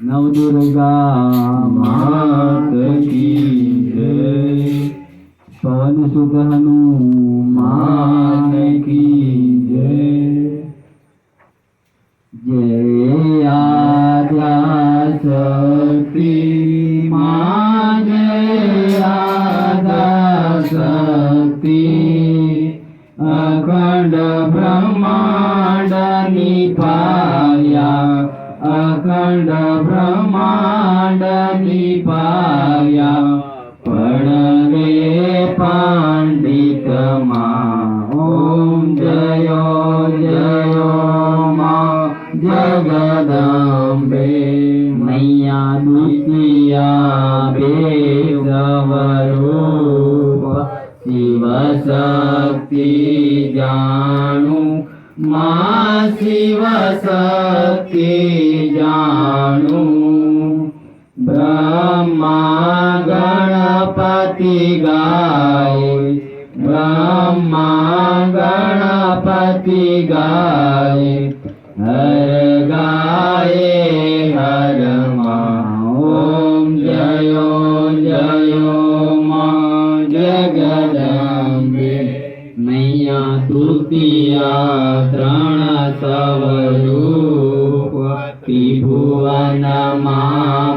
नवदुर्गा मात की जय। पवन सुख हनुमान की जय जय आद्या शक्ति माँ। ब्रह्माण्डनिपाया पडवे पाण्डित ॐ जयो जयो मा जगदम्बे। मैया दीत्यावरो शिवशक्ति जानु। मा शिवशक्ति जाणु ब्रह्मा गणपति गाय ब्रह्मा गणपति गाय हर गाय हर ओम जयो जयो मा। जगदम्बे। मैया तृतीया त्रण स्वरूप ત્રિભુવનમાં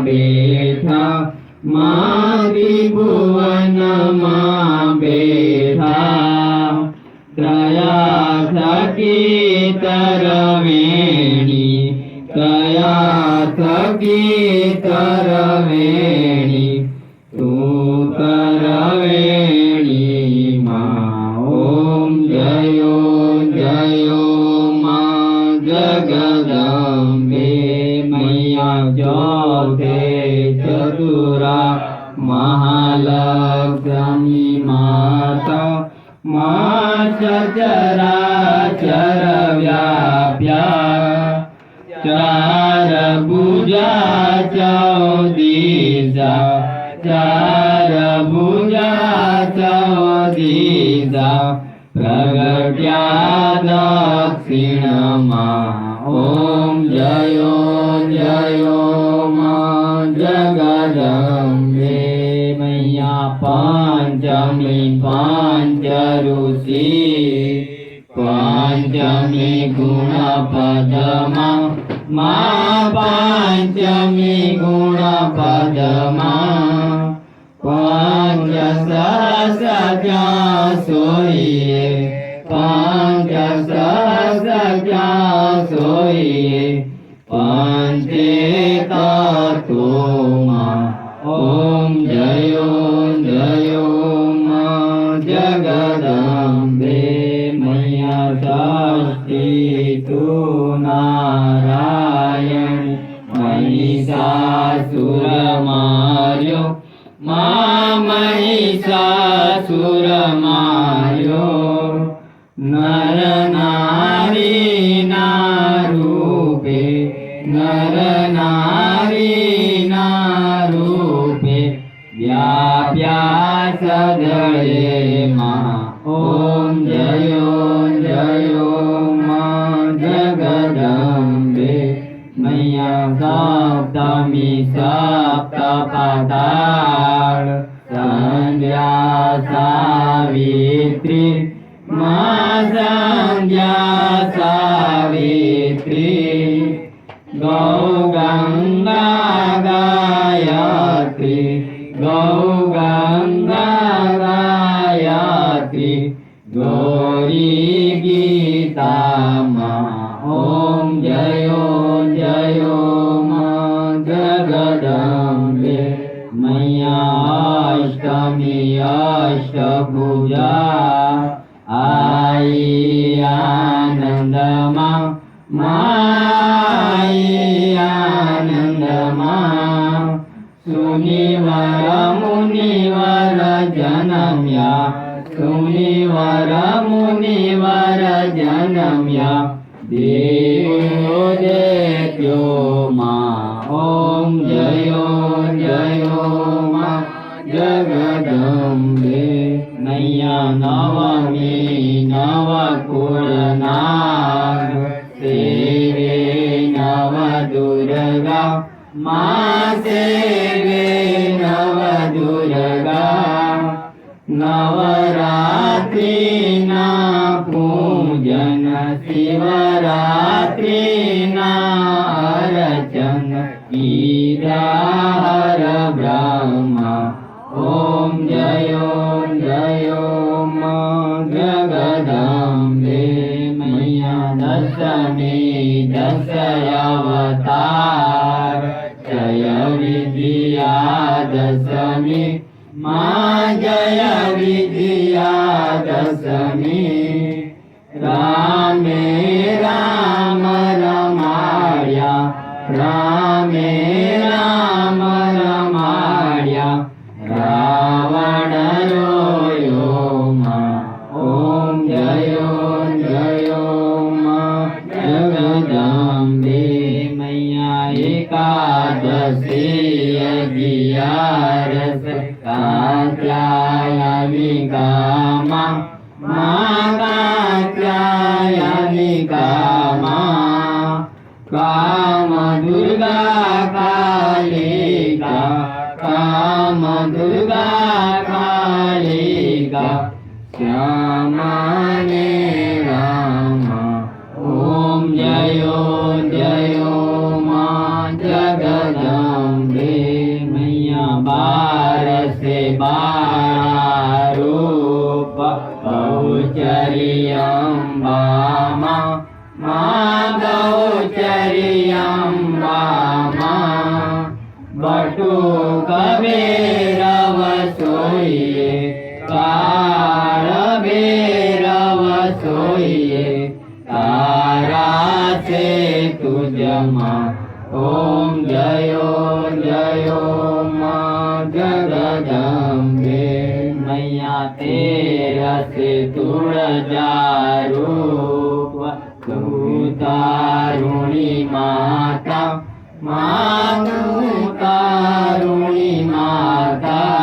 બેઠા મા ત્રિભુવનમાં બેઠા દયા થકી તરવેણી દયા થકી તરવેણી महालक्ष्मी माता मा चराचर व्याप्या चार भुजा चौदीजा चार भुजा चौदीजा, प्रगट्या दक्षिणमा। ॐ जयो जयो मा मैया पाञ्चमी पाञ्चरुषि पाञ्चमी गुणपदमा मा पाञ्चमी गुणपदमा सोये पाञ्च सहस्रजा सोये नारूपे नर नारी नारूपे व्याप्या सदळे मा। ॐ जयो जयो मा जगदम्बे मैया सप्तपदाळ गीता मा ॐ जयो जयो मा जगदम्बे। मैया अष्टमी अष्टभुजा। आई आनन्दमा। माई आनन्दमा। सुनिवर, मुनिवर, जनम्या। મુનિવર મુનિવર જનમ્યા. દેવો દેત્યો મા, ઓમ જયો જયો મા. જગદંબે નૈયા નવમી, નવ કુળના સેવે નવ દુર્ગા મા સેવે नवरात्रि ना पूजन शिवरात्रि ना अर्चन ईराहर ब्रह्मा। ॐ जयो जयो मा जगदम्बे मैया दशमी दशयावतार। जय विद्या दशमी મા જય વિજયા દશમી રામે રામ રમાયા રામે રામ રમાયા રાવણ રોયો માં ઓમ જયો જયો માં જગદંબે મૈયા એકાદશી कात्यायनि कामा काम दुर्गा कालिका काम दुर्गा कालिका श्यामाने राम ॐ जयो जयो गौचरम्ब मा गौचरम् बा बटु कबेरवसोये कारवसो तारा तु तमा ॐ जयो जयो मा जगदम्बे। ત્યાં તે રસ તુળજારૂપ તું તારુણી માતા માતા તારુણી માતા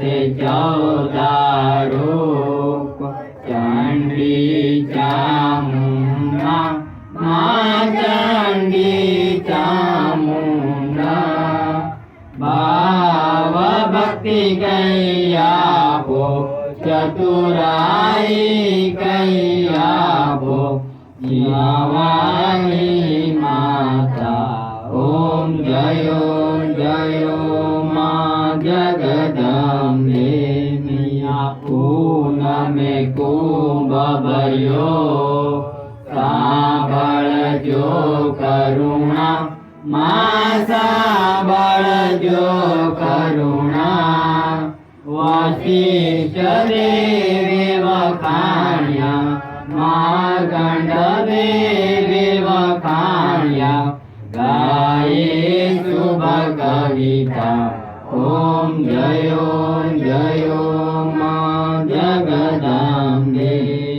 से चौदह रूप चण्डी चामुण्डा माँ चण्डी चामुण्डा भाव भक्ति कैया भो चतुराई कैया भो जियावाणी माता ॐ जयो जयो કર્યો સાંભળજો કરુણા, મા સાંભળજો કરુણા. વશિષ્ઠ દેવે વખાણ્યા મા ગંડ દેવે વખાણ્યા. ગાયે શુભ કવિતા, ઓમ જયો જયો મા જગદાંબે.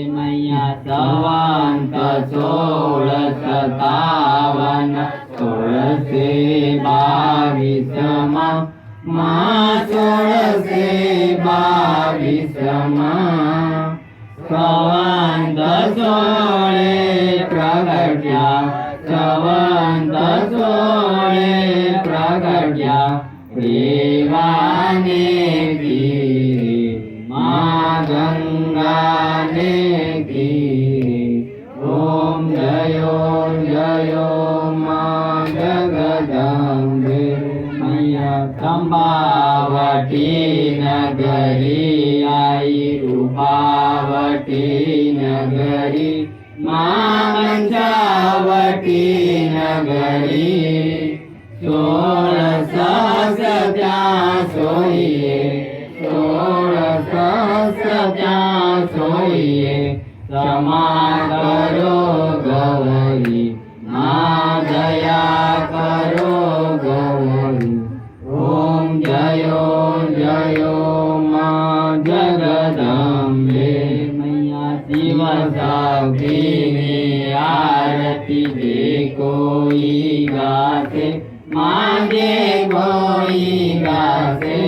सवान्त सोळ सतावन सोळसे बावीसमा। मा सोळे प्रगट्या सवन्त सोळे प्रगट्या देवाने गिरे मा गङ्गाने वावरी आई रुपावटी नगरी मामंजावटी नगरी. सोळसहस त्या सोये सोळसहस त्या सोये समागर કોઈ ગાશે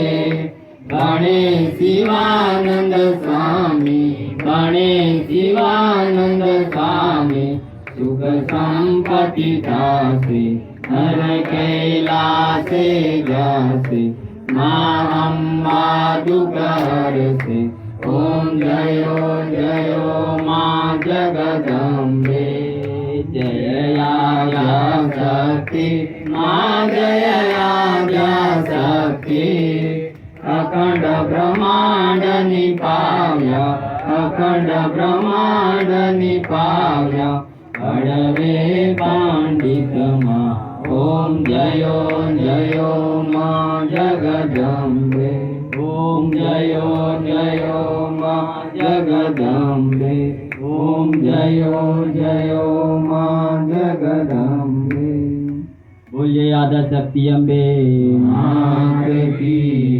ગણેશ શિવાનંદ સ્વામી ગણેશ શિવાનંદ સ્વામી સુખ સંપત્તિ થશે હર કૈલાસે જશે મા અંબા દુઃખ હરશે ઓમ જયો જયો મા જગદંબે જય આદ્યા શક્તિ जया अखण्ड ब्रह्माण्ड निपाय अखण्ड ब्रह्माण्डनि पाव्ये पाण्डिक मा ॐ जयो जयो मा जगदम्बे। ॐ जयो जयो मा जगदम्बे। ॐ जयो जयो बोलिए आदर शक्ति अम्बे की